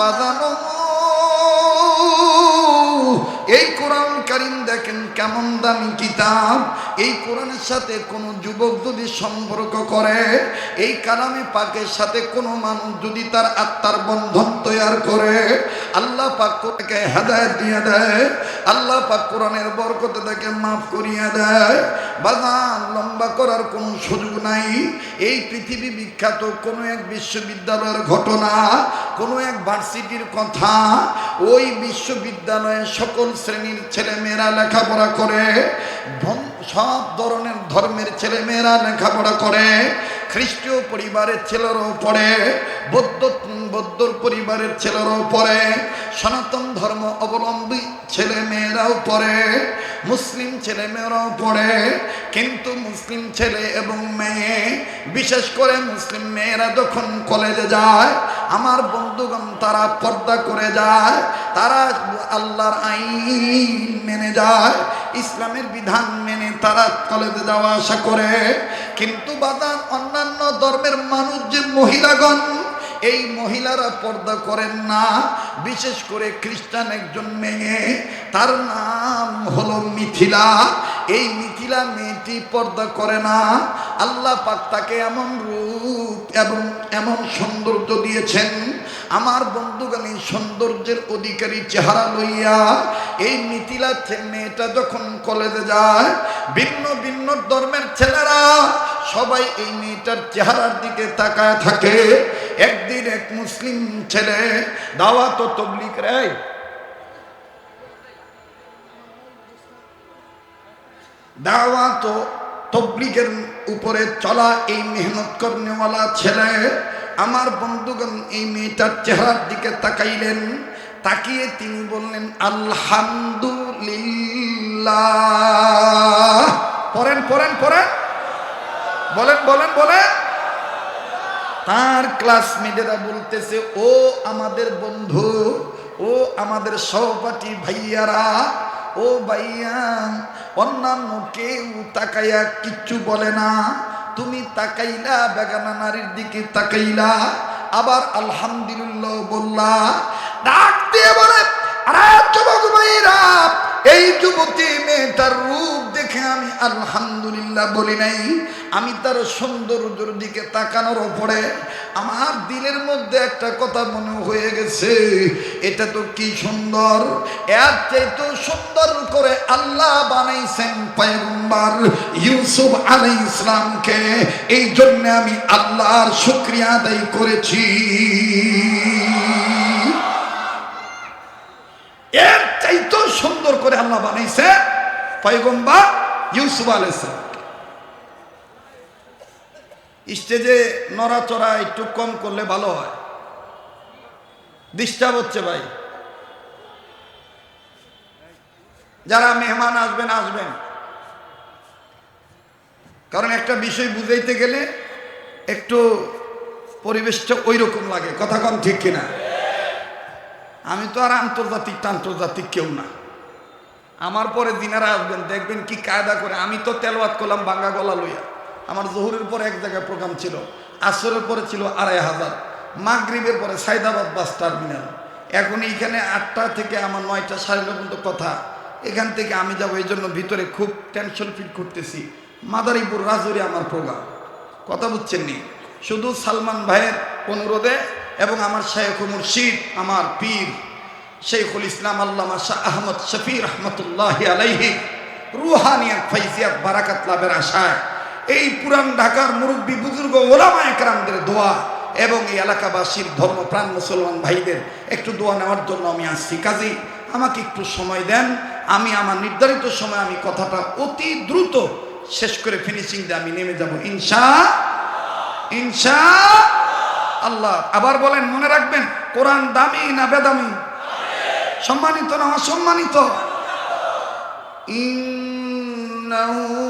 বাজানো। এই কোরআন কারিম দেখেন কেমন দামি কিতাব। এই কোরআনের সাথে কোনো যুবক যদি সম্পর্ক করে, এই কালামে পাকের সাথে কোনো মানুষ যদি তার আত্মার বন্ধন তৈয়ার করে, আল্লাহ পাক তাকে হেদায়ত দিয়ে দেয়, আল্লাহ পাক কোরআনের বরকতে তাকে মাফ করিয়া দেয়। বাগান লম্বা করার কোনো সুযোগ নাই। এই পৃথিবী বিখ্যাত কোনো এক বিশ্ববিদ্যালয়ের ঘটনা, কোনো এক ভার্সিটির কথা, ওই বিশ্ববিদ্যালয়ে সকল শ্রেণির ছেলেমেয়েরা লেখাপড়া করে ধন- সব ধরনের ধর্মের ছেলেমেয়েরা লেখাপড়া করে, খ্রিস্টীয় পরিবারের ছেলেরাও পড়ে, বৌদ্ধ বৌদ্ধর পরিবারের ছেলেরাও পড়ে, সনাতন ধর্ম অবলম্বী ছেলে মেয়েরাও পড়ে, মুসলিম ছেলে মেয়েরাও পড়ে। কিন্তু মুসলিম ছেলে এবং মেয়ে, বিশেষ করে মুসলিম মেয়েরা যখন কলেজে যায়, আমার বন্ধুগণ তারা পর্দা করে যায়, তারা আল্লাহর আইন মেনে যায় ইসলামের বিধান মেনে তারা কলেজে যাওয়া আসা করে। কিন্তু বাদান অন্যান্য ধর্মের মানুষ যে মহিলাগণ, এই মহিলারা পর্দা করেন না। বিশেষ করে খ্রিস্টান একজন মেয়ে, তার নাম হলো মিথিলা। এই মিথিলা মেয়েটি পর্দা করে না। আল্লাহ পাক তাকে এমন রূপ এবং এমন সৌন্দর্য দিয়েছেন আমার বন্ধুগান এই সৌন্দর্যের অধিকারী চেহারা লইয়া এই মিথিলা মেয়েটা যখন কলেজে যায়, ভিন্ন ভিন্ন ধর্মের ছেলেরা সবাই এই মেয়েটার চেহারার দিকে তাকায় থাকে। একদিন এক মুসলিম ছেলে দাওয়াত ও তবলিক রে। দাওয়াত ও তবলিগের উপরে চলা এই মেহনত করনেওয়ালা ছেলে আমার বন্ধুগণ, এই মেয়েটার চেহারার দিকে তাকাইলেন। তাকিয়ে তিনি বললেন, আলহামদুলিল্লাহ। পড়েন পড়েন পড়েন। বলেন বলেন বলেন। তার ক্লাসমেটেরা বলতেছে, ও আমাদের বন্ধু, ও আমাদের সহপাঠী ভাইয়ারা, ও ভাইয়া, অন্যান্য কেউ তাকাইয়া কিচ্ছু বলে না। তুমি তাকাইলা, বেগানা নারীর দিকে তাকাইলা, আবার আলহামদুলিল্লাহ বললা, ডাক দিয়ে বলে এই যুবতী মেয়েটার রূপ দেখে আমি আলহামদুলিল্লাহ বলি নাই। আমি তার সৌন্দর্যের দিকে তাকানোর ওপরে আমার দিলের মধ্যে একটা কথা মনে হয়ে গেছে। এটা তো কি সুন্দর? এর চাইতে সুন্দর করে আল্লাহ বানাইছেন পয়গম্বর ইউসুফ আলাই ইসলামকে। এই জন্য আমি আল্লাহর শুক্রিয়া আদায় করেছি। এর চাইতো সুন্দর করে আল্লাহ বানাইছে পয়গম্বর ইউসুফ আলাইসালাম স্টেজে নড়াচড়া একটু কম করলে ভালো হয়। ডিস্টার্ব হচ্ছে ভাই। যারা মেহমান আসবেন আসবেন। কারণ একটা বিষয় বুঝাইতে গেলে একটু পরিবেশটা ওই রকম লাগে, কথা কম ঠিক কিনা। আমি তো আর আন্তর্জাতিক আন্তর্জাতিক কেউ না। আমার পরে দিনারা আসবেন, দেখবেন কি কায়দা করে। আমি তো তেলওয়াত করলাম বাঙ্গা গলা লইয়া। আমার জহুরের পরে এক জায়গায় প্রোগ্রাম ছিল। আসরের পরে ছিল আড়াই হাজার। মাগরিবের পরে সাইদাবাদ বাস টার্মিনাল। এখন এইখানে আটটা থেকে আমার নয়টা, সাড়ে পর্যন্ত কথা। এখান থেকে আমি যাব, এই জন্য ভিতরে খুব টেনশন ফিল করতেছি। মাদারীপুর, রাজুরি আমার প্রোগ্রাম। কথা বুঝছেন নি? শুধু সালমান ভাইয়ের অনুরোধে এবং আমার শায়েখ মুর্শিদ আমার পীর শেখুল ইসলাম আল্লামা শাহ আহমদ শফি রহমতুল্লাহ আলাইহি রুহানিয়াত ফাইজিয়াত বারাকাত লাভের আশায়। এই পুরান ঢাকার মুরব্বী বুজুর্গ ওলামা একরামদের দোয়া এবং এই এলাকাবাসীর ধর্মপ্রাণ মুসলমান ভাইদের একটু দোয়া নেওয়ার জন্য আমি আসছি। কাজী, আমাকে একটু সময় দেন। আমি আমার নির্ধারিত সময় আমি কথাটা অতি দ্রুত শেষ করে ফিনিশিং দিয়ে আমি নেমে যাব। ইনশা ইনশা আল্লাহ। আবার বলেন, মনে রাখবেন, কোরআন দামি না বেদামি? সম্মানিত না অসম্মানিত? ইন্নাহু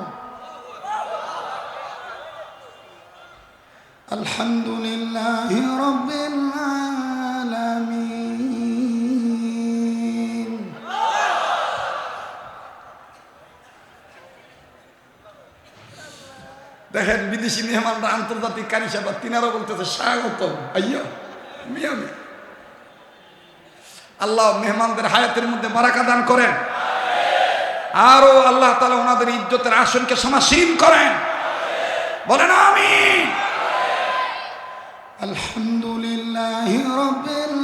আলহামদুলিল্লাহ রব্বিল আলামিন। দেখেন বিদেশি মেহমানরা আন্তর্জাতিক কারি সাহেব তিনারা বলতেছে স্বাগত আইয়া মিয়া মিয়া আল্লাহ মেহমানদের হায়াতের মধ্যে বারাকা দান করেন। আরও আল্লাহ তালা ওনাদের ইজ্জতের আসনকে সমাসীন করেন। বলেন আমি আলহামদুলিল্লাহ রব্বিল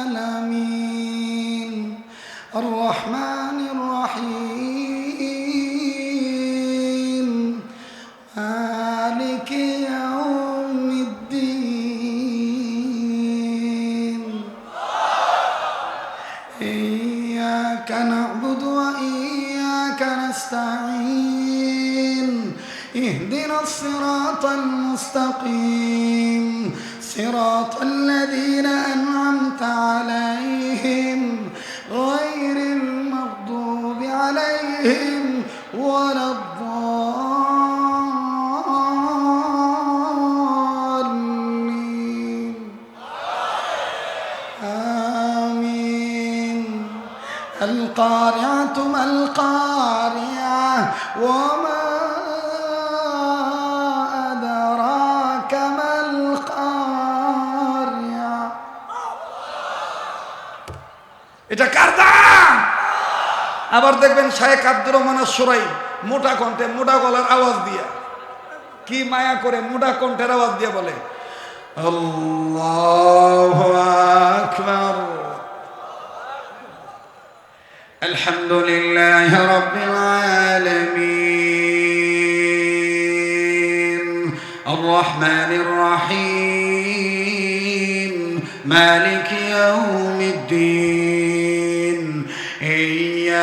আলামিন আর রহমানির اهدنا الصراط المستقيم. صراط الذين أنعمت عليهم غير المغضوب عليهم ولا الضالين. آمين. القارعة ما القارعة؟ আবার দেখবেন শায়েক আব্দুর রহমানের সোরাই মোটা কণ্ঠে, মোটা গলার আওয়াজ দিয়া। কি মায়া করে মোটা কণ্ঠের আওয়াজ দিয়ে বলে আলহামদুলিল্লাহ রব্বিল আলামিন। আর রহমানির রহিম। মালিক দিন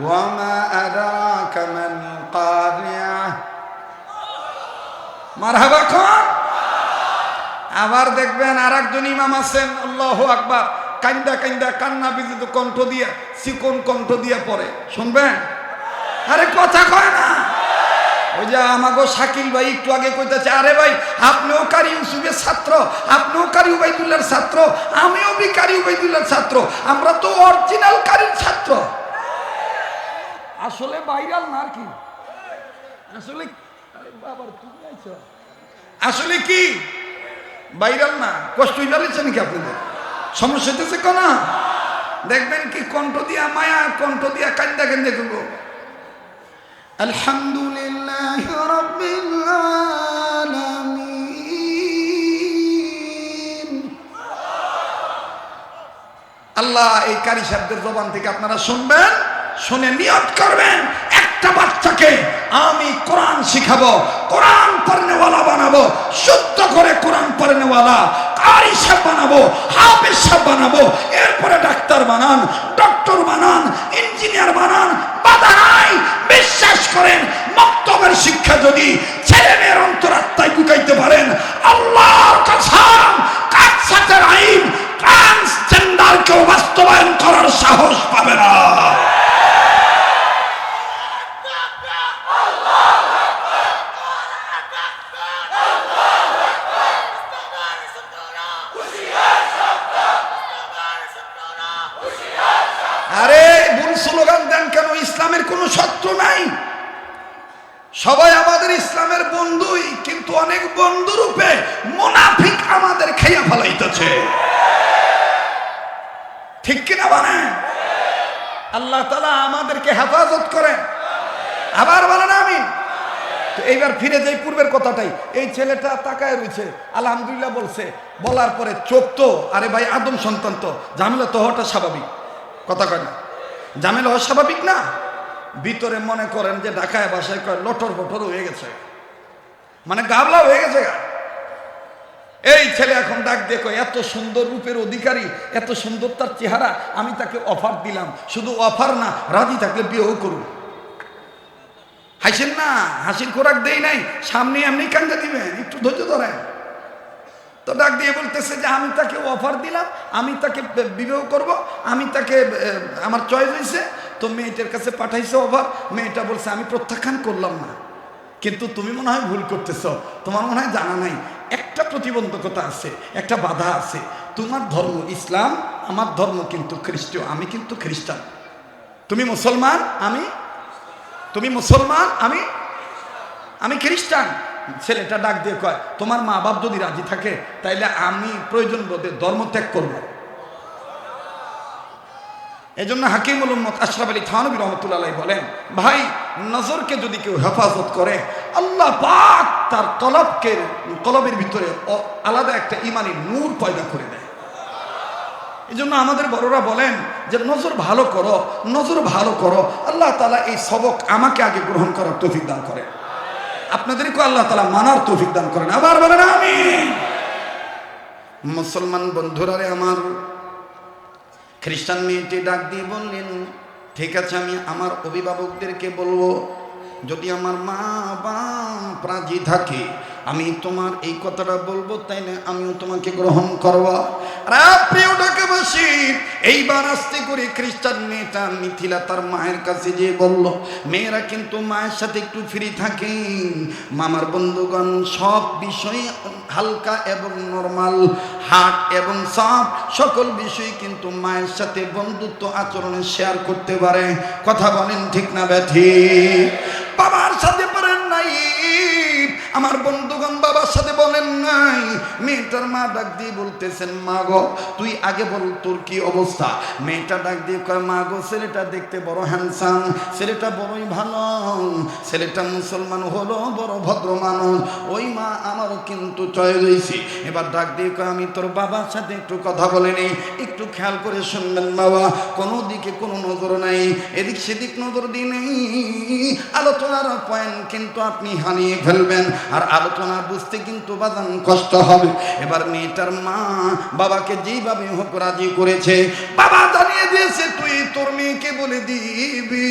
وما أدراك ما القارعة মারহাবা খান আবার দেখবেন আর একজন ইমাম আছেন আল্লাহ আকবার কান্দা কান্দা কান্না বিজিত কণ্ঠ দিয়া চিকন কণ্ঠ দিয়া পড়ে শুনবেন আরে কথা কয় না ওই যে আমাগো শাকিল ভাই একটু আগে কইতেছে আরে ভাই আপনিও কারি ইউসুফের ছাত্র আপনিও কারি উবাইদুল্লাহর ছাত্র আমিও বি কারি উবাইদুল্লাহর ছাত্র আমরা তো অরিজিনাল কারির ছাত্র আসলে ভাইরাল না কি? আসলে বাবার তুমি আইছো। আসলে কি? ভাইরাল না? কষ্ট হয়ে নাকি আপনাদের? সমস্যা হইতেছে কোন দেখবেন কি কণ্ঠ দিয়া মায়া, কণ্ঠ দিয়া কান্দা কান্দা করব। আলহামদুলিল্লাহ আল্লাহ এই কারি শব্দের জবান থেকে আপনারা শুনবেন। শুনে নিয়ত করবেন, একটা বাচ্চাকে আমি কোরআন শিখাবো, কোরআন পড়নেওয়ালা বানাবো, শুদ্ধ করে কোরআন পড়নেওয়ালা, কারি সাহেব বানাবো, হাফেজ সাহেব বানাবো, এরপরে ডাক্তার বানান, ডক্টর বানান, ইঞ্জিনিয়ার বানান, বাধা নাই। বিশ্বাস করেন, মক্তবের শিক্ষা যদি ছেলে মেয়ের অন্তরাত্মায় ঢুকাইতে পারেন, আল্লাহর কাছাম কাছাতের আইন ট্রান্সজেন্ডারকেও বাস্তবায়ন করার সাহস পাবে না আরে ভুল স্লোগান দেন কেন? ইসলামের কোনো শত্রু নাই। সবাই আমাদের ইসলামের বন্ধুই কিন্তু অনেক বন্ধু রূপে মোনাফিক আমাদের খেয়ে ফেলাইতেছে। ঠিক কিনা মানে? আল্লাহ তালা আমাদেরকে হেফাজত করেন। আবার বলেন আমি তো এইবার ফিরে যাই পূর্বের কথাটাই। এই ছেলেটা তাকায় রয়েছে, আলহামদুলিল্লাহ বলছে। বলার পরে চোখ তো, আরে ভাই, আদম সন্তান তো। ঝামেলা তো হওয়াটা স্বাভাবিক। কথা কয় না। ঝামেলা অস্বাভাবিক না? ভিতরে মনে করেন যে ঢাকায় বাসায় কয় লটর বটর হয়ে গেছে। মানে গাবলা হয়ে গেছে এই ছেলে এখন ডাক দিয়ে কয়, এত সুন্দর রূপের অধিকারী, এত সুন্দর তার চেহারা, আমি তাকে অফার দিলাম। শুধু অফার না, রাজি থাকলে বিয়েও করুন। হাসেন না হাসির খোরাক দেই নাই সামনে এমনি কান্দা দিবেন, একটু ধৈর্য ধরেন। তো ডাক দিয়ে বলতেছে যে, আমি তাকে অফার দিলাম, আমি তাকে বিবাহ করব, আমি তাকে আমার চয়েস হয়েছে তো মেয়েটার কাছে পাঠাইছে অফার মেয়েটা বলছে, আমি প্রত্যাখ্যান করলাম না, কিন্তু তুমি মনে হয় ভুল করতেছ, তোমার মনে হয় জানা নাই, একটা প্রতিবন্ধকতা আছে, একটা বাধা আছে, তোমার ধর্ম ইসলাম, আমার ধর্ম কিন্তু খ্রিস্ট আমি কিন্তু খ্রিস্টান, তুমি মুসলমান, আমি, তুমি মুসলমান, আমি আমি খ্রিস্টান ছেলেটা ডাক দিয়ে কয়, তোমার মা বাপ যদি রাজি থাকে, তাইলে আমি প্রয়োজন বোধে ধর্ম ত্যাগ করব। জন্য হাকিমুল উম্মত আশরাফ আলী থানবী রহমতুল্লাহ বলেন, ভাই, নজরকে যদি কেউ হেফাজত করে, আল্লাহ পাক তার কলবকে কলবের ভিতরে আলাদা একটা ইমানি নূর পয়দা করে দেয়। এই জন্য আমাদের বড়রা বলেন যে, নজর ভালো করো, নজর ভালো করো। আল্লাহ তালা এই সবক আমাকে আগে গ্রহণ করার তৌফিক দান করে আপনাদেরকে আল্লাহ তালা মানার তৌফিক দান করেন। আবার বলেন আমি মুসলমান বন্ধুরা রে আমার, খ্রিস্টান মেয়েটি ডাক দিয়ে বললেন, ঠিক আছে, আমি আমার অভিভাবকদেরকে বলব, যদি আমার মা বাপ রাজি থাকে আমি তোমার এই কথাটা বলব, তাই না? আমিও তোমাকে গ্রহণ করব। এইবার আসতে করে খ্রিস্টান মেয়েটা মিথিলা তার মায়ের কাছে যে বলল, মেয়েরা কিন্তু মায়ের সাথে একটু ফ্রি থাকে মামার বন্ধুগণ সব বিষয়ে হালকা এবং নর্মাল হাট এবং সাপ সকল বিষয় কিন্তু মায়ের সাথে বন্ধুত্ব আচরণে শেয়ার করতে পারে। কথা বলেন ঠিক না ব্যাথি বাবার সাথে পারেন নাই। আমার বন্ধুগণ বাবার সাথে বলেন নাই। মেয়েটার মা ডাক দিয়ে বলতেছেন, মা গো, তুই আগে বল তোর কি অবস্থা? মেয়েটা ডাক দিয়ে কয়, মা গো, ছেলেটা দেখতে বড় হ্যান্ডসাম ছেলেটা বড়ই ভালো, ছেলেটা মুসলমান হলো, বড় ভদ্র মানুষ। ওই মা আমারও কিন্তু চয় রয়েছে এবার ডাক দিয়ে কয়, আমি তোর বাবার সাথে একটু কথা বলে নেই, একটু খেয়াল করে শুনবেন বাবা, কোনো দিকে কোনো নজর নাই, এদিক সেদিক নজর দিয়ে নেই। আলোচনার পয়েন্ট কিন্তু আপনি হারিয়ে ফেলবেন। আর আলোচনা বুঝতে কিন্তু বাদান কষ্ট হবে। এবার মেয়েটার মা বাবাকে যেইভাবে হোক রাজি করেছে, বাবা জানিয়ে দিয়েছে, তুই তোর মেয়েকে বলে দিবি।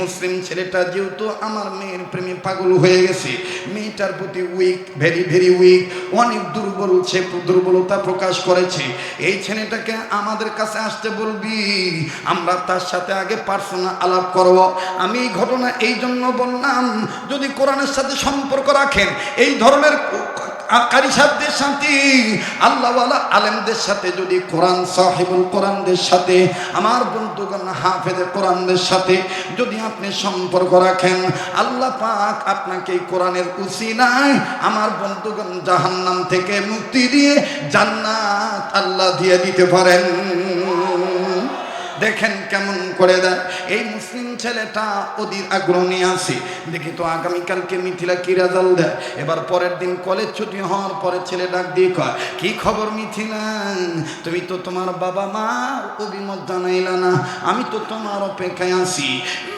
মুসলিম ছেলেটা যেহেতু আমার মেয়ের প্রেমে পাগল হয়ে গেছে, মেয়েটার প্রতি উইক ভেরি ভেরি উইক অনেক দুর্বল সে দুর্বলতা প্রকাশ করেছে। এই ছেলেটাকে আমাদের কাছে আসতে বলবি, আমরা তার সাথে আগে পার্সোনাল আলাপ করব। আমি এই ঘটনা এই জন্য বললাম, যদি কোরআনের সাথে সম্পর্ক রাখেন। এই ধরনের কারি সাহেবদের সাথে, আল্লাহওয়ালা আলেমদের সাথে, যদি কোরআন সাহেবুল কোরআনদের সাথে, আমার বন্ধুগণ হাফেদের কোরআনদের সাথে যদি আপনি সম্পর্ক রাখেন, আল্লাহ পাক আপনাকে কোরআনের উসিলায় আমার বন্ধুগণ জাহান্নাম থেকে মুক্তি দিয়ে জান্নাত আল্লাহ দিয়ে দিতে পারেন। দেখেন কেমন করে দেয়। এই মুসলিম ছেলেটা অধীর আগ্রহ নিয়ে আসে দেখি তো আগামীকালকে মিথিলা কি রেজাল্ট দেয়? এবার পরের দিন কলেজ ছুটি হওয়ার পরে ছেলে ডাক দিয়ে কয়, কি খবর মিথিলা? তুমি তো তোমার বাবা মার অভিমত জানাইলা না। আমি তো তোমার অপেক্ষায় আছি।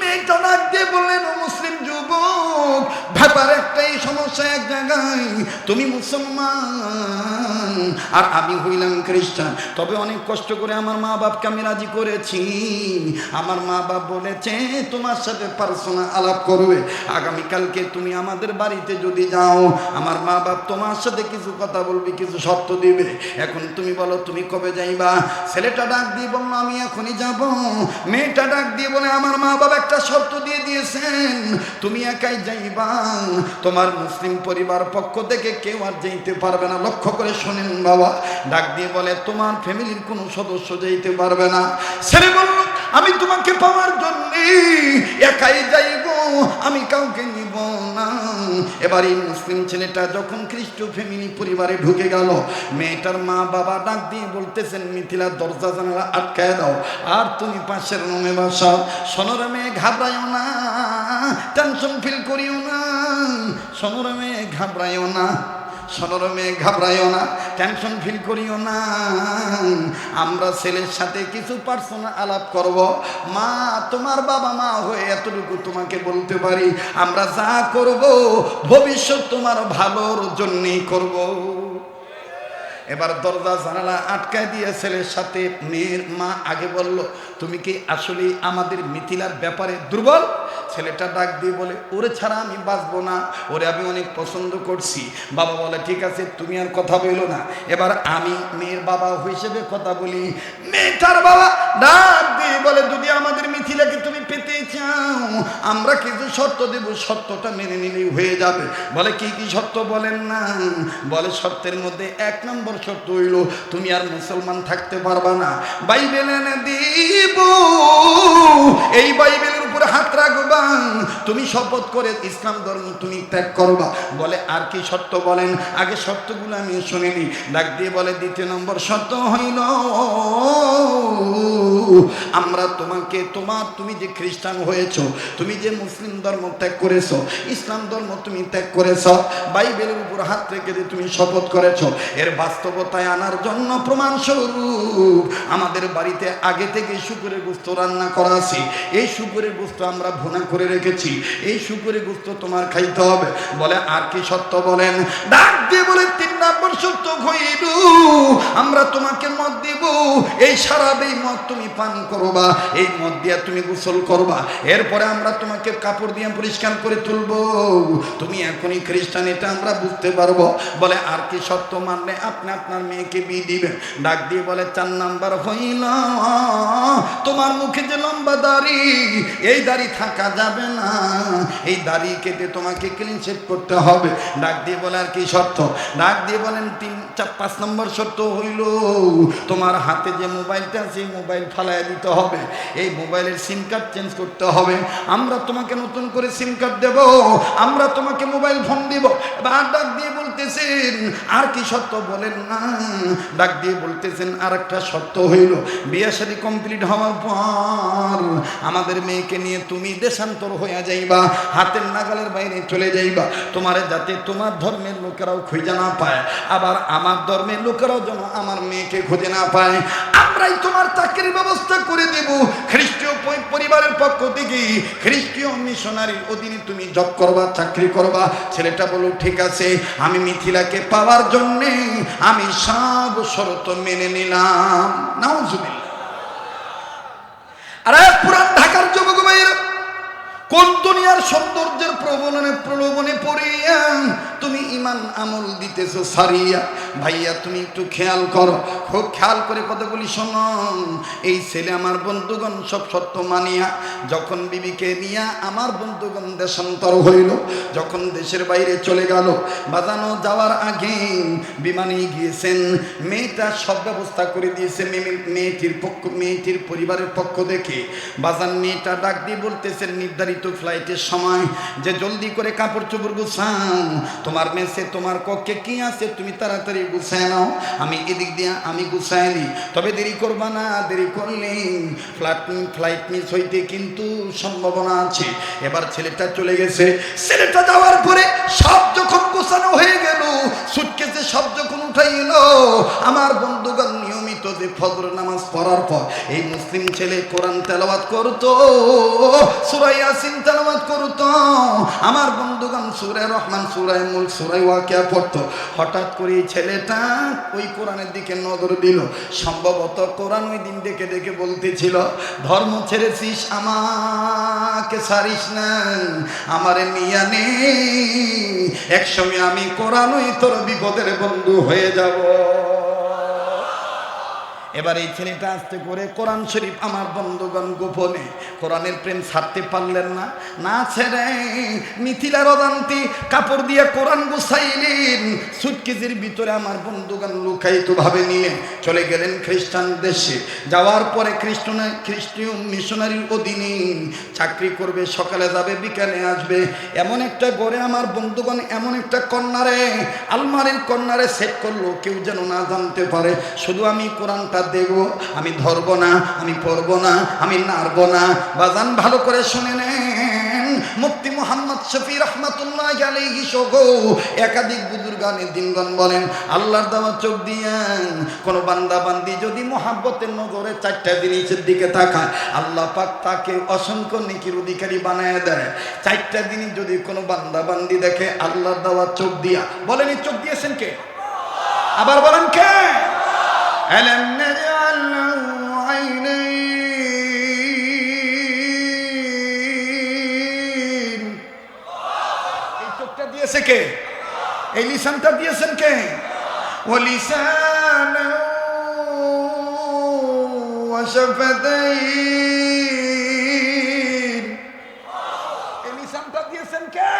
মেয়েটা ডাক দিয়ে বললেন মুসলিম যুবক, ব্যাপার একটাই, সমস্যা এক জায়গায়। তুমি মুসলমান, আর আমি হইলাম খ্রিস্টান। তবে অনেক কষ্ট করে আমার মা বাপকে আমি রাজি করেছি। আমার মা বাপ বলেছে তোমার সাথে পার্সোনাল আলাপ করবে। আগামীকালকে তুমি আমাদের বাড়িতে যদি যাও, আমার মা বাপ তোমার সাথে কিছু কথা বলবে, কিছু শর্ত দিবে। এখন তুমি বলো, তুমি কবে যাইবা? ছেলেটা ডাক দিয়ে বলল, আমি এখনই যাব। মেয়েটা ডাক দিয়ে বলে, আমার মা বাবা একটা শর্ত দিয়ে দিয়েছেন। তুমি একাই যাইবা। তোমার মুসলিম পরিবার পক্ষ থেকে কেউ আর যাইতে পারবে না। লক্ষ্য করে শোনেন বাবা। ডাক দিয়ে বলে, তোমার ফ্যামিলির কোনো সদস্য যাইতে পারবে না। ছেলে বলল আমি তোমাকে পাওয়ার জন্য একাই যাইব, আমি কাউকে নিব না। এবার এই মুসলিম ছেলেটা যখন খ্রিস্ট ফ্যামিলি পরিবারে ঢুকে গেল, মেয়েটার মা বাবা ডাক দিয়ে বলতেছেন মিথিলা দরজা জানালা আটকায় দাও, আর তুমি পাশের রুমে বাসাও সোনর মেয়ে, ঘাবড়ায় না টেনশন ফিল করিও না। সোনর মেয়ে ঘাবড়াইও না। সোনর মেয়ে ঘাবড়াইও না টেনশন ফিল করিও না। আমরা ছেলের সাথে কিছু পার্সোনাল আলাপ করব। মা, তোমার বাবা মা হয়ে এতটুকু তোমাকে বলতে পারি, আমরা যা করব, ভবিষ্যৎ তোমার ভালোর জন্যই করব। এবার দরজা জানালা আটকায় দিয়ে ছেলের সাথে মেয়ের মা আগে বলল, তুমি কি আসলে আমাদের মিথিলার ব্যাপারে দুর্বল? ছেলেটা ডাক দিয়ে বলে, ওরে ছাড়া আমি বাঁচবো না। ওরে আমি অনেক পছন্দ করছি। বাবা বলে, ঠিক আছে, তুমি আর কথা বলো না। এবার আমি মেয়ের বাবা হিসেবে কথা বলি। মেয়েটার বাবা ডাক দিয়ে বলে, যদি আমাদের মিথিলাকে তুমি পেতে চাও, আমরা কিছু শর্ত দেব। শর্তটা মেনে নিলেই হয়ে যাবে। বলে, কি কি শর্ত বলেন না? বলে, শর্তের মধ্যে এক নম্বর শর্ত হইল, তুমি আর মুসলমান থাকতে পারবা না। বাইবেল এনে দিব, এই বাইবেলের উপরে হাত রাখবা। তুমি শপথ করে ইসলাম ধর্ম তুমি ত্যাগ করবা। বলে, আর কি শর্ত বলেন? আগে শর্তগুলো আমি শুনিনি ডাক দিয়ে বলে, দ্বিতীয় নম্বর শর্ত হইল, আমরা তোমাকে, তোমার, তুমি যে খ্রিস্টান হয়েছো, তুমি যে মুসলিম ধর্ম ত্যাগ করেছ, ইসলাম ধর্ম তুমি ত্যাগ করেছ, বাইবেলের উপর হাত রেখে দিয়ে তুমি শপথ করেছ, এর বাস্তবতায় আনার জন্য প্রমাণ স্বরূপ আমাদের বাড়িতে আগে থেকে শুকুরের গোস্ত রান্না করা আছে। এই শুকুরের গোস্ত আমরা ভুনা করে রেখেছি। এই শুকুরের গোস্ত তোমার খাইতে হবে। বলে, আর কি সত্য বলেন? ডাক দিয়ে বলে, তিন নম্বর সত্য হইল আমরা তোমাকে মত দিব। এই সারা এই মদ তুমি পান করবা, এই মদ দিয়া তুমি গোসল করবা। এরপরে আমরা তোমাকে কাপড় দিয়ে পরিষ্কার করে তুলবো। তুমি এখনই খ্রিস্টান, এটা আমরা বুঝতে পারব। বলে, আর কি সত্য মানলে আপনি আপনার মেয়েকে বিয়ে দিবেন? ডাক দিয়ে বলে, চার নাম্বার হইল, তোমার মুখে যে লম্বা দাড়ি, এই দাড়ি থাকা যাবে না। এই দাড়ি কেটে তোমাকে ক্লিন শেপ করতে হবে। ডাক দিয়ে বলে, আর কি শর্ত? ডাক দিয়ে বলেন, তিন, চার, পাঁচ নম্বর শর্ত হইল, তোমার হাতে যে মোবাইলটা আছে মোবাইল ফালাই দিতে হবে। এই মোবাইলের সিম কার্ড চেঞ্জ করতে হবে। আমরা তোমাকে নতুন করে সিম কার্ড দেব। আমরা তোমাকে মোবাইল ফোন দিব। এবার ডাক দিয়ে বলতেছেন, আর কি শর্ত? বলেন, না। ডাক দিয়ে বলতেছেন, আর একটা শর্ত হইল, বিয়ে শাদী কমপ্লিট হওয়ার পর আমাদের মেয়েকে নিয়ে তুমি দেশান্তর হইয়া যাইবা, হাতের নাগালের বাইরে চলে যাইবা। তোমার যাতে তোমার ধর্মের লোকেরাও খুঁজে না পায়, আবার আমার ধর্মের লোকেরাও যেন আমার মেয়েকে খুঁজে না পায়। আমরাই তোমার চাকরির ব্যবস্থা করে দেব। খ্রিস্টীয় পরিবারের পক্ষ থেকে খ্রিস্টীয় মিশনারির অধীনে তুমি জব করবা, চাকরি করবা। ছেলেটা বলো ঠিক আছে, আমি মিথিলাকে পাওয়ার জন্যে আমি সব শরত মেনে নিলাম। নাউজুবিল্লাহ। আরে পুরান কোন দুনিয়ার সৌন্দর্যের প্রবলনে প্রলোভনে পড়িয়া তুমি ইমান আমল দিতেছো সারিয়া। ভাইয়া, তুমি একটু খেয়াল করো। খুব খেয়াল করে কথাগুলি শোনো। এই ছেলে আমার বন্ধুগণ সব সত্য মানিয়া, যখন বিবিকে নিয়া আমার বন্ধুগণ দেশান্তর হইল, যখন দেশের বাইরে চলে গেল, বাজানো যাওয়ার আগে বিমানে গিয়েছেন। মেয়েটা সব ব্যবস্থা করে দিয়েছে মেয়ে- মেয়েটির পক্ষ, মেয়েটির পরিবারের পক্ষ দেখে। বাজান মেয়েটা ডাক দিয়ে বলতেছেন, নির্ধারিত ফ্লাইটের সময় যে জলদি করে কাপড় চোপড় গুছাও। তোমার মেসে, তোমার কক্ষে কি আছে তুমি তাড়াতাড়ি গুছায় নাও। আমি এদিক দিয়ে, আমি গুছাই নি। তবে দেরি করবা না, দেরি করলে ফ্লাইট ফ্লাইট মিস হইতে কিন্তু সম্ভাবনা আছে। এবার ছেলেটা চলে গেছে। ছেলেটা যাওয়ার পরে সব যখন গোছানো হয়ে গেল সুটকেসে সব যখন উঠাই এলো আমার বন্ধুগণ যে ফজর নামাজ পড়ার পর এই মুসলিম ছেলে কোরআন তেলাওয়াত করতো সুরাই ইয়াসিন তেলাওয়াত করতো। আমার বন্ধুগণ সুরায় রহমান সুরায় মুল সুরায় ওয়াকিয়া পড়তো। হঠাৎ করে এই ছেলেটা ওই কোরআনের দিকে নজর দিল। সম্ভবত কোরআন ওই দিন দেখে দেখে বলতেছিল, ধর্ম ছেড়েছিস, আমাকে ছাড়িস না। আমারে নিয়া নে। একসময় আমি কোরআন ওই তোর বিপদের বন্ধু হয়ে যাব। এবার এই ছেলেটা আসতে করে কোরআন শরীফ আমার বন্ধুগণ গোপনে কোরআনের প্রেম ছাড়তে পারলেন না। না ছেড়ে মিথিলার অদান্তি কাপড় দিয়ে কোরআন গুছাইলেন। সুটকেজের ভিতরে আমার বন্ধুগণ লুকায়িত ভাবে নিলেন চলে গেলেন খ্রিস্টান দেশে। যাওয়ার পরে খ্রিস্টান খ্রিস্টীয় মিশনারির অধীনে চাকরি করবে, সকালে যাবে, বিকালে আসবে। এমন একটা ঘরে আমার বন্ধুগণ, এমন একটা কন্যারে, আলমারির কন্যারে সেট করল। কেউ যেন না জানতে পারে। শুধু আমি কোরআনটা দেখব আমি ধরবো না, আমি পড়ব না, আমি নাড়বো না। বাজান ভালো করে শুনে নেন। মুক্তি শফি রহমাতুল্লাহ আলাইহি সহ একাধিক বুজুর্গানের দিনগণ বলেন, আল্লাহর দেওয়া চোখ দিয়েন কোন বান্দা বান্দি যদি মোহাব্বতের নজরে চারটা জিনিসের দিকে তাকায়, আল্লাহ পাক তাকে অসংখ্য নিকির অধিকারী বানায় দেয়। চারটা জিনিস যদি কোনো বান্দা বান্দি দেখে, আল্লাহর দেওয়া চোখ দিয়া বলেন চোখ দিয়েছেন কে? আবার বলেন, কে? ألم نجعل له عينين এই চোখটা দিয়েছে কে এই লিসানটা দিয়েছেন কে ولسانا وشفتين এই লিসানটা দিয়েছেন কে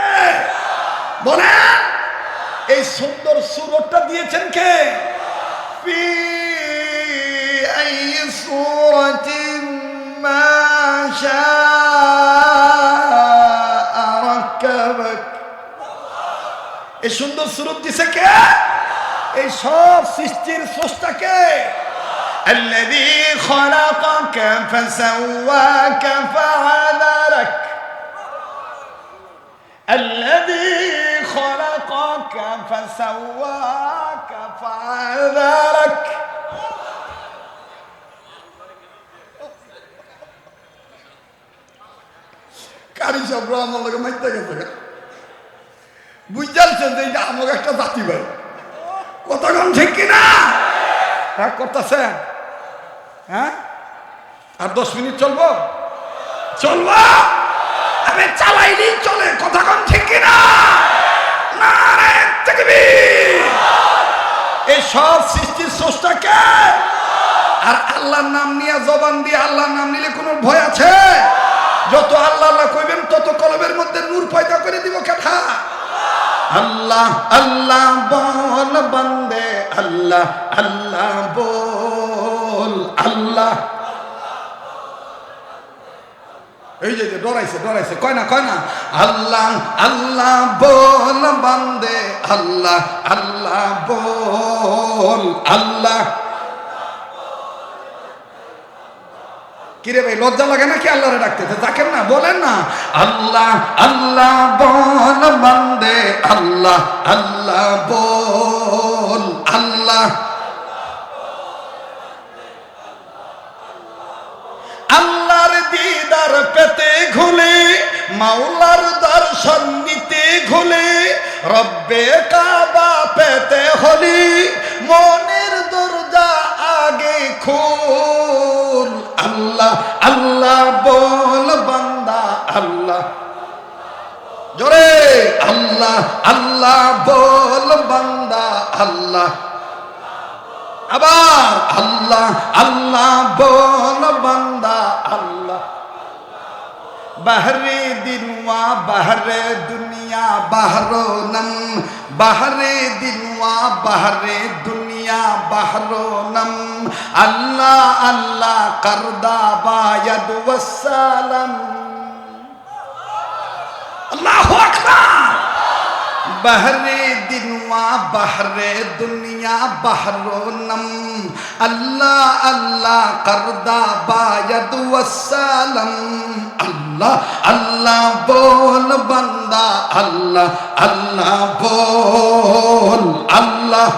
বলেন এই সুন্দর সুরতটা দিয়েছেন কে في أي صورة ما شاء ركبك এই সুন্দর সুরত দিছে কে এই সব সৃষ্টির স্রষ্টাকে الذي خلقك فسواك فعدلك الذي خلقك فسواك فعذرك কারি সব আমার মাইতে গেছে বুঝতে যে এটা আমার একটা জাতি ভাই। কতক্ষণ ঠিক কিনা হ্যাঁ হ্যাঁ? আর দশ মিনিট চলবো? চলবো? আমি চালাইনি চলে কতক্ষণ ঠিক কিনা। এই সব সৃষ্টির স্রষ্টাকে আর আল্লাহর নাম নিয়ে জবান দিয়ে আল্লাহর নাম নিলে কোনো ভয় আছে? যত আল্লাহ আল্লাহ কইবেন, তত কলবের মধ্যে নূর পয়দা করে দিব কথা আল্লাহ আল্লাহ বল বন্দে, আল্লাহ আল্লাহ বল, আল্লাহ। এই যে, ডরাইছে ডরাইছে। কয় না কয় না? আল্লাহ আল্লাহ বল বান্দে, আল্লাহ আল্লাহ বল, আল্লাহ। কিরে ভাই, লজ্জা লাগে নাকি আল্লাহরে ডাকতে? ডাকেন না, বলেন না। আল্লাহ আল্লাহ বল বান্দে আল্লাহ আল্লাহ বল, আল্লাহ। আল্লাহর দিদার পেতে ঘুলে, মাওলার দর্শন নিতে ঘুলে, রব্বে কাবা পেতে হলি, মনের দরজা আগে খুল। আল্লাহ আল্লাহ বল বান্দা, আল্লাহ। জোরে, আল্লাহ আল্লাহ বল বান্দা, আল্লাহ। আবার, আল্লাহ আল্লাহ বল বান্দা, আল্লাহ। বাহরে দিনওয়া বাহরে দুনিয়া, বাহরো নম বাহরে দিনওয়া বাহরে দুনিয়া। দুনিয়া বাহর নম। আল্লাহ আল্লাহ, করদা বায়াদ বহরে আল্লাহু বহরে দুনিয়া বাহরো নম। আল্লাহ আল্লাহ, করদা বায়াদ ওয়াসালাম আল্লাহ আল্লাহ আল্লাহ আল্লাহ আল্লাহ।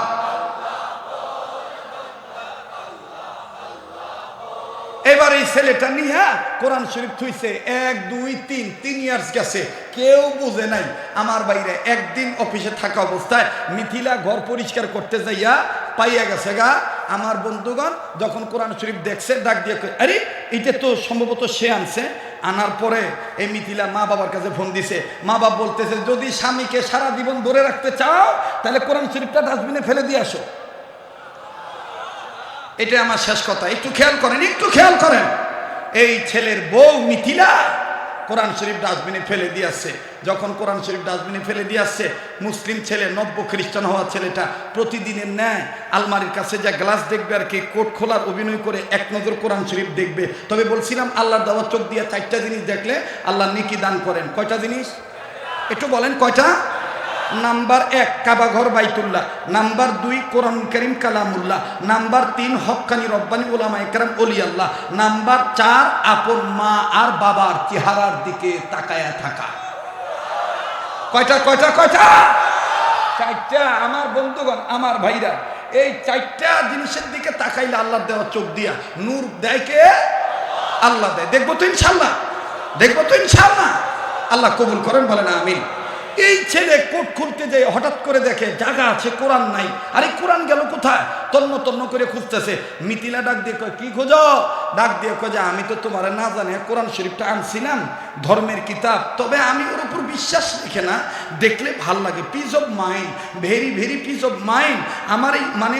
এবার এই ছেলেটা নিয়ে কোরআন শরীফ থুইছে। এক, দুই, তিন তিন ইয়ার্স গেছে। কেউ বুঝে নাই আমার বাইরে একদিন অফিসে থাকা অবস্থায় মিথিলা ঘর পরিষ্কার করতে যাইয়া পাইয়া গেছে গা। আমার বন্ধুগণ যখন কোরআন শরীফ দেখছে, ডাক দিয়ে আরে এটা তো সম্ভবত সে আনছে। আনার পরে এই মিথিলা মা বাবার কাছে ফোন দিছে। মা বাবা বলতেছে, যদি স্বামীকে সারা জীবন ধরে রাখতে চাও, তাহলে কোরআন শরীফটা ডাস্টবিনে ফেলে দিয়ে আসো। এটা আমার শেষ কথা। একটু খেয়াল করেন, একটু খেয়াল করেন। এই ছেলের বউ মিথিলা কোরআন শরীফ ডাস্টবিনে ফেলে দিয়ে আসছে যখন কোরআন শরীফ ডাস্টবিনে ফেলে দিয়ে আসছে মুসলিম ছেলে, নব্য খ্রিস্টান হওয়া ছেলেটা প্রতিদিনের ন্যায় আলমারির কাছে যা গ্লাস দেখবে আর কি, কোট খোলার অভিনয় করে এক নজর কোরআন শরীফ দেখবে। তবে বলছিলাম, আল্লাহর দেওয়া চোখ দিয়ে চারটা জিনিস দেখলে আল্লাহ নিকি দান করেন। কয়টা জিনিস? একটু বলেন, কয়টা? নাম্বার এক কাবাঘর বাইতুল্লাহ। নাম্বার দুই, কোরআন করিম কালামুল্লাহ। নাম্বার তিন, হক্কানি রব্বানি ওলামা একরাম অলি আল্লাহ নাম্বার চার, আপন মা আর বাবার চেহারার দিকে তাকায়া থাকা। কয়টা কয়টা কয়টা? চারটা, আমার বন্ধুগণ, আমার ভাইরা। এই চারটা জিনিসের দিকে তাকাইলে আল্লাহ দেওয়া চোখ দিয়া। নূর দেয় কে? আল্লাহ দেয়। দেখব তো ইনশাল্লাহ দেখব তো ইনশাল্লাহ আল্লাহ কবুল করেন বলে না আমিন। এই ছেলে কোট খুলতে যে হঠাৎ করে দেখে জায়গা আছে, কোরআন নাই। আরে কোরআন গেল কোথায়? তন্ন তন্ন করে খুঁজতেছে। মিতিলা ডাক দিয়ে কয়, কি খোঁজো? ডাক দিয়ে কয় যে, আমি তো তোমার না জানে, কোরআন শরীফটা আনছিলাম, ধর্মের কিতাব। তবে আমি ওর উপর বিশ্বাস রেখে না, দেখলে ভালো লাগে। Peace of mind very very peace of mind আমার এই মানে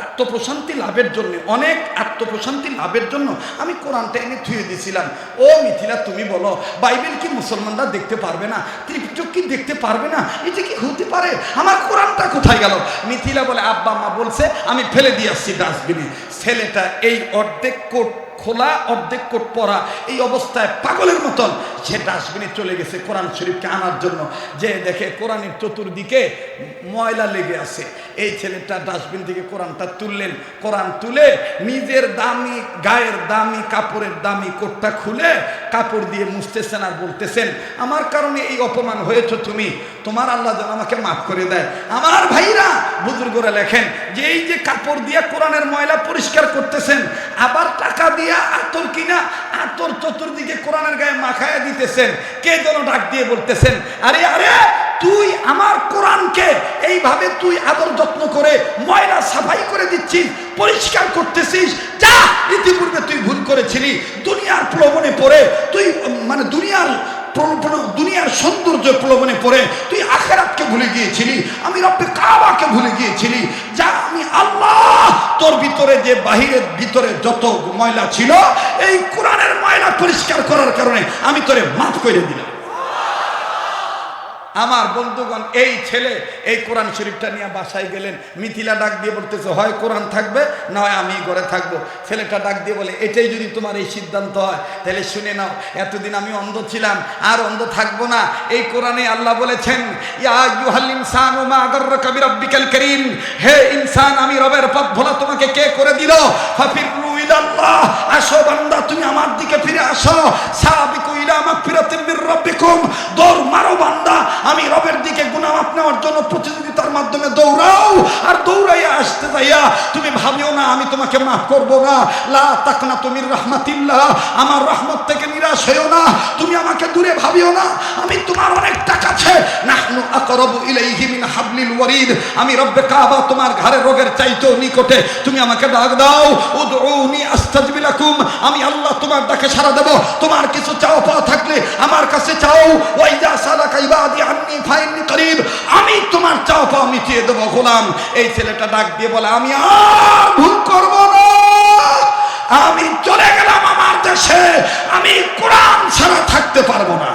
আত্মপ্রশান্তি লাভের জন্য, অনেক আত্মপ্রশান্তি লাভের জন্য আমি কোরআনটা এনে থুয়ে দিয়েছিলাম। ও মিথিলা, তুমি বলো, বাইবেল কি মুসলমানরা দেখতে পারবে না? ত্রিপিটক কি দেখতে পারবে না? এটা কি হতে পারে? আমার কোরআনটা কোথায় গেল? মিথিলা বলে, আব্বা মা বলছে আমি ফেলে দিয়ে আসছি ডাস্টবিনে। ছেলেটা এই অর্ধেক কোট খোলা, অর্ধেক কোট পরা, এই অবস্থায় পাগলের মতন সে ডাস্টবিনে চলে গেছে কোরআন শরীফকে আনার জন্য। যে দেখে কোরআনের চতুর্দিকে ময়লা লেগে আছে। এই ছেলেটা ডাস্টবিন থেকে কোরআনটা তুললেন। কোরআন তুলে নিজের দামি গায়ের দামি কাপড়ের দামি কোটটা খুলে কাপড় দিয়ে মুছতেছেন আর বলতেছেন, আমার কারণে এই অপমান হয়েছ তুমি। তোমার আল্লাহ যেন আমাকে মাফ করে দেয়। আমার ভাইরা বুজুর্গরা লেখেন, যে এই যে কাপড় দিয়ে কোরআনের ময়লা পরিষ্কার করতেছেন, আবার টাকা দিয়ে আতর কিনা আতর চতুর্দিকে কোরআনের গায়ে মাখায়া দিতেছেন। কে যেন ডাক দিয়ে বলতেছেন, আরে আরে, তুই আমার কোরআনকে এইভাবে তুই আদর যত্ন করে ময়লা সাফাই করে দিচ্ছিস, পরিষ্কার করতেছিস, যা ইতিপূর্বে তুই ভুল করেছিলি, দুনিয়ার প্রবণে পড়ে, তুই মানে দুনিয়ার দুনিয়ার সৌন্দর্য প্রলোভনে পড়ে, তুই আখেরাতকে ভুলে গিয়েছিলি, আমি রব্বে কাবাকে ভুলে গিয়েছিলি, যা আমি আল্লাহ তোর ভিতরে যে বাহিরের ভিতরে যত ময়লা ছিল, এই কোরআনের ময়লা পরিষ্কার করার কারণে আমি তোরে মাফ করে দিলাম। আমার বন্ধুগণ, এই ছেলে এই কোরআন শরীফটা নিয়ে বাসায় গেলেন। মিথিলা ডাক দিয়ে বলতেছে, হয় কোরআন থাকবে, না হয় আমি ঘরে থাকব। ছেলেটা ডাক দিয়ে বলে, এটাই যদি তোমার এই সিদ্ধান্ত হয়, তাহলে শুনে নাও, এতদিন আমি অন্ধ ছিলাম, আর অন্ধ থাকব না। এই কোরআনে আল্লাহ বলেছেন হে ইনসান, আমি রবের পথ ভোলা তোমাকে কে করে দিল? ফাফিরু ইলাল্লাহ। আসো বান্দা, তুমি আমার দিকে ফিরে আসো। সাবিকু ইলা মাগফিরাতিন মির রাব্বিকুম। দৌড় মারো বান্দা, আমি রবের দিকে গুনাহ মাফ নেওয়ার জন্য প্রতিযোগিতার মাধ্যমে দৌড়াও। আর দৌড়াইয়া আসতে যাইয়া তুমি ভাবিও না, আমি তোমাকে মাফ করব না লা তাকনা তুমি রহমাতিল্লাহ। আমার রহমত থেকে নিরাশ হইও না, তুমি আমাকে দূরে ভাবিও না। আমি তোমার অনেক টাকা আছে, নাহনু আকরাবু ইলাইহি মিন হাবলিল ওয়ারিদ। আমি রব্বে কাবা তোমার ঘরের রোগের চাইতেও নিকটে। তুমি আমাকে ডাক দাও, উদউনি আস্তাজবি লাকুম। আমি আল্লাহ তোমার ডাকে সাড়া দেব। তোমার কিছু চাও পাওয়া থাকলে আমার কাছে চাও। ওয়াইদা সালাকা ইবাদি আন্নি ফাইন্নি করিব। আমি তোমার চাও পাওয়া মিটিয়ে দেবো, গোলাম। এই ছেলেটা ডাক দিয়ে বলে, আমি আর ভুল করব না। আমি চলে গেলাম আমার দেশে। আমি কোরআন ছাড়া থাকতে পারব না।